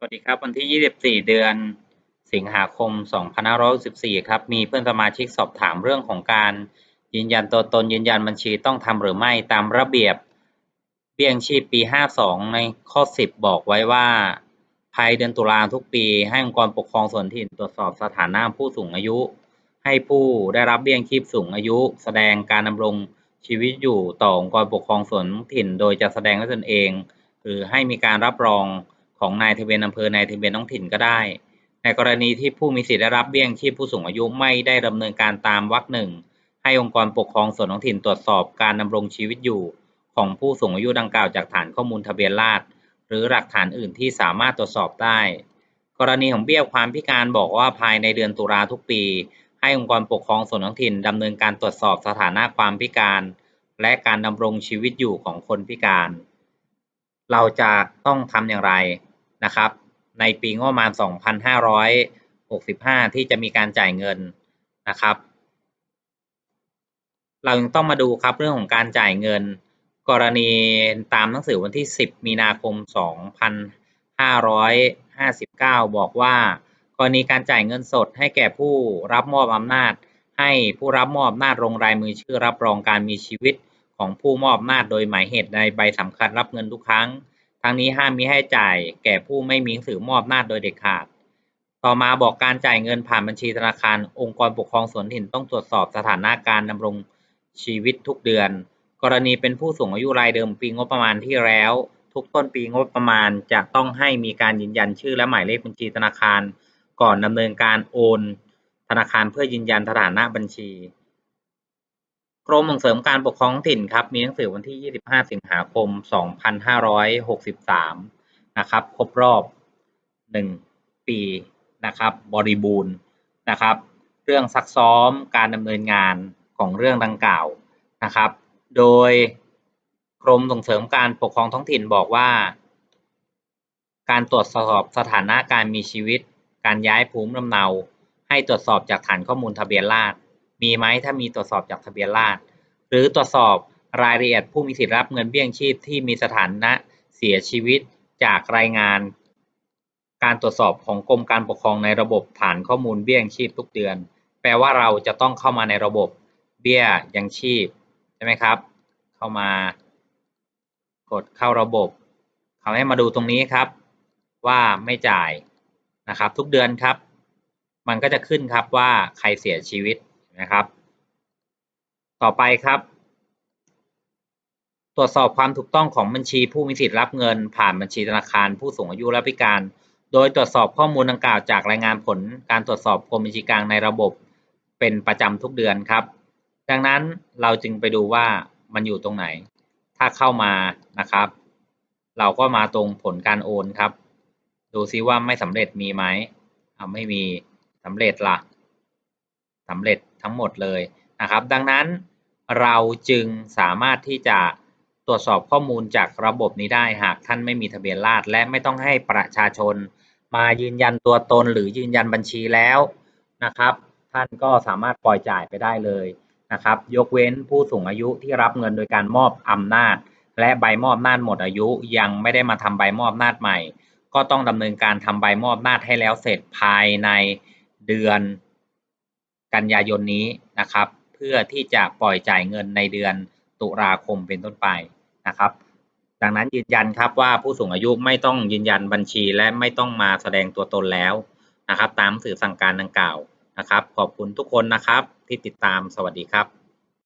สวัสดีครับ วันที่ 24 เดือนสิงหาคม 2564 ครับ มีเพื่อนสมาชิกสอบถามเรื่องของการยืนยันตัวตนยืนยันบัญชีต้องทำหรือไม่ตามระเบียบเบี้ยงชีพปี 52 ในข้อ 10 บอกไว้ว่า ภายเดือนตุลาทุกปีให้องค์กรปกครองส่วนถิ่นตรวจสอบสถานะผู้สูงอายุ ให้ผู้ได้รับเบี้ยงชีพสูงอายุ แสดงการดำรงชีวิตอยู่ต่อองค์กรปกครองส่วนถิ่น โดยจะแสดงด้วยตนเอง หรือให้มีการรับรอง ของนายทะเบียนอำเภอนายทะเบียนท้องถิ่นก็ได้ ในกรณีที่ผู้มีสิทธิได้รับเบี้ยงชีพผู้สูงอายุไม่ได้ดำเนินการตามวรรคหนึ่งให้องค์กรปกครองส่วนท้องถิ่นตรวจสอบการดำรงชีวิตอยู่ ของผู้สูงอายุดังกล่าวจากฐานข้อมูลทะเบียนราษฎรหรือหลักฐานอื่นที่สามารถตรวจสอบได้ กรณีของเบี้ยความพิการบอกว่าภายในเดือนตุลาทุกปี ให้องค์กรปกครองส่วนท้องถิ่นดำเนินการตรวจสอบสถานะความพิการ และการดำรงชีวิตอยู่ของคนพิการ เราจะต้องทำอย่างไร นะครับ ในปีงบประมาณ 2565 ที่จะมีการจ่ายเงินนะครับ เรายังต้องมาดูครับเรื่องของการจ่ายเงิน กรณีตามหนังสือวันที่ 10 มีนาคม 2559 บอกว่ากรณีการจ่ายเงินสดให้แก่ผู้รับมอบอำนาจ ให้ผู้รับมอบอำนาจลงรายมือชื่อรับรองการมีชีวิตของผู้มอบอำนาจโดยหมายเหตุในใบสำคัญรับเงินทุกครั้ง ทั้งนี้ห้ามมิให้จ่ายแก่ผู้ไม่มีหนังสือมอบนาจโดยเด็ดขาด ต่อมาบอกการจ่ายเงินผ่านบัญชีธนาคาร องค์กรปกครองส่วนถิ่นต้องตรวจสอบสถานะการดำรงชีวิตทุกเดือน กรณีเป็นผู้สูงอายุรายเดิมปีงบประมาณที่แล้ว ทุกต้นปีงบประมาณจะต้องให้มีการยืนยันชื่อและหมายเลขบัญชีธนาคาร ก่อนดำเนินการโอน ธนาคารเพื่อยืนยันสถานะบัญชี กรมส่งเสริมการปกครองถิ่นครับ มีหนังสือวันที่ 25 สิงหาคม 2563 นะครับ ครบรอบ 1 ปีนะครับ บริบูรณ์นะครับ เรื่องซักซ้อมการดำเนินงานของเรื่องดังกล่าวนะครับ โดยกรมส่งเสริมการปกครองท้องถิ่นบอกว่า การตรวจสอบสถานะการมีชีวิต การย้ายภูมิลำเนา ให้ตรวจสอบจากฐานข้อมูลทะเบียนราษฎรมีไหมถ้ามีตรวจสอบจากทะเบียนราษฎร หรือตรวจสอบรายละเอียดผู้มีสิทธิ์รับเงินเบี้ยยงชีพที่มีสถานะเสียชีวิตจากรายงาน การตรวจสอบของกรมการปกครองในระบบฐานข้อมูลเบี้ยยังชีพทุกเดือน แปลว่าเราจะต้องเข้ามาในระบบเบี้ยยังชีพใช่ไหมครับ เข้ามากดเข้าระบบเขาให้มาดูตรงนี้ครับ ว่าไม่จ่ายนะครับ ทุกเดือนครับ มันก็จะขึ้นครับว่าใครเสียชีวิตนะครับ ต่อไปครับ ตรวจสอบความถูกต้องของบัญชีผู้มีสิทธิ์รับเงิน ผ่านบัญชีธนาคารผู้สูงอายุและพิการ โดยตรวจสอบข้อมูลดังกล่าวจากรายงานผลการตรวจสอบกรมบัญชีกลางในระบบ เป็นประจำทุกเดือนครับ ดังนั้นเราจึงไปดูว่ามันอยู่ตรงไหน ถ้าเข้ามานะครับ เราก็มาตรงผลการโอนครับ ดูซิว่าไม่สำเร็จมีไหมไม่มีสำเร็จละ่ะสำเร็จทั้งหมดเลยนะครับ ดังนั้น เราจึงสามารถที่จะตรวจสอบข้อมูลจากระบบนี้ได้หากท่านไม่มีทะเบียนราษฎรและไม่ต้องให้ประชาชน มายืนยันตัวตนหรือยืนยันบัญชีแล้วนะครับ ท่านก็สามารถปล่อยจ่ายไปได้เลยนะครับ ยกเว้นผู้สูงอายุที่รับเงินโดยการมอบอำนาจ และใบมอบอำนาจหมดอายุยังไม่ได้มาทำใบมอบอำนาจใหม่ ก็ต้องดำเนินการทำใบมอบอำนาจให้แล้วเสร็จภายในเดือนกันยายนนี้นะครับ พื่อที่จะปล่อยจ่ายเงินในเดือนตุลาคมเป็นต้นไปนะครับ ดังนั้นยืนยันครับว่าผู้สูงอายุไม่ต้องยืนยันบัญชีและไม่ต้องมาแสดงตัวตนแล้วนะครับ ตามสื่อสั่งการดังกล่าวนะครับ ขอบคุณทุกคนนะครับที่ติดตามสวัสดีครับ